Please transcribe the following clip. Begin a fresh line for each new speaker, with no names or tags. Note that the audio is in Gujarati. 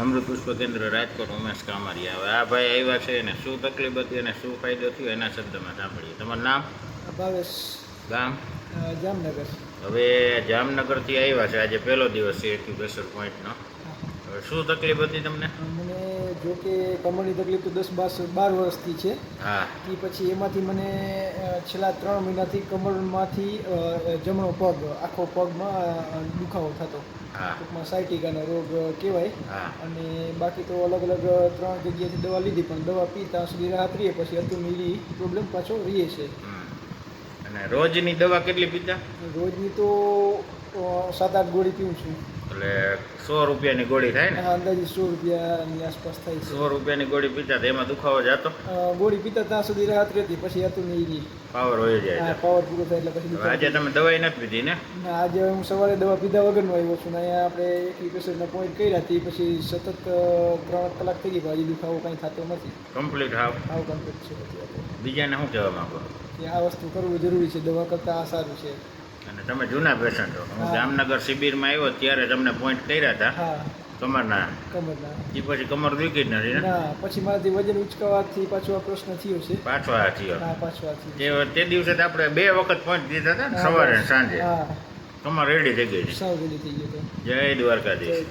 અમૃત પુષ્પ કેન્દ્ર રાજકોટ ઉમેશ કામરિયા હવે આ ભાઈ આવ્યા છે એને શું તકલીફ હતી અને શું ફાયદો થયો એના શબ્દમાં સાંભળીએ. તમારું નામ?
ભાવેશ.
ગામ?
જામનગર.
હવે જામનગરથી આવ્યા છે. આજે પહેલો દિવસ છે એક્યુપ્રેશર પોઈન્ટનો શું તકલીફ હતી તમને?
મને જો કે કમરની તકલીફ તો દસ બાર બાર વર્ષથી છે.
હા.
એ પછી એમાંથી મને છેલ્લા ત્રણ મહિનાથી કમરમાંથી જમણો પગ આખો પગમાં દુખાવો થતો. ટૂંકમાં સાયટિકાનો રોગ કહેવાય. અને બાકી તો અલગ અલગ ત્રણ જગ્યાએથી દવા લીધી પણ દવા પી ત્યાં સુધી રાહત રહીએ પછી એ પ્રોબ્લેમ પાછો રહીએ છે.
અને રોજની દવા કેટલી પીતા
રોજની તો સાત આઠ ગોળી પીવું છું.
એટલે સો રૂપિયાની ગોળી થાય ને?
આ અંદાજે સો રૂપિયાની આસપાસ થાય છે.
સો રૂપિયાની ગોળી પીતા તો એમાં દુખાવો જતો?
ગોળી પીતા ત્યાં સુધી રાહત રહેતી પછી હતું નહીં
પાવર હોય જાય
પાવર પૂરો થાય એટલે પછી
આજે તમે દવાઈ નથી પીધી ને?
આજે હું સવારે દવા પીધા વગરનો આવ્યો છું ને અહીંયા આપણે એક્યુપ્રેશરના પોઈન્ટ કર્યા હતી પછી સતત ત્રણ કલાક થઈ ગઈ હજી દુખાવો કાંઈ થતો નથી.
કમ્પ્લીટ હાવ.
આવું કમ્પ્લીટ છે.
બીજાને શું કહેવા માંગો?
કે આ વસ્તુ કરવું જરૂરી છે દવા કરતાં આ સારું છે.
અને તમે જૂના પેશન્ટ છો. હું. જામનગર શિબિરમાં આવ્યો ત્યારે તમને પોઈન્ટ કર્યા હતા. કમરના.
કમરના.
એ પછી કમર દુખી જ નથી ના?
પછી મારાથી વજન ઉચકાવાથી પાછો આ પ્રશ્ન થયો છે.
પાછો આ થયો.
હા પાછો આ થયો
તે તે દિવસે તો આપણે બે વખત પોઈન્ટ દીધા હતા ને સવારે સાંજે. કમર રેડી થઈ ગઈ છે.
સાવ રેડી થઈ ગયો
જય દ્વારકાધીશ.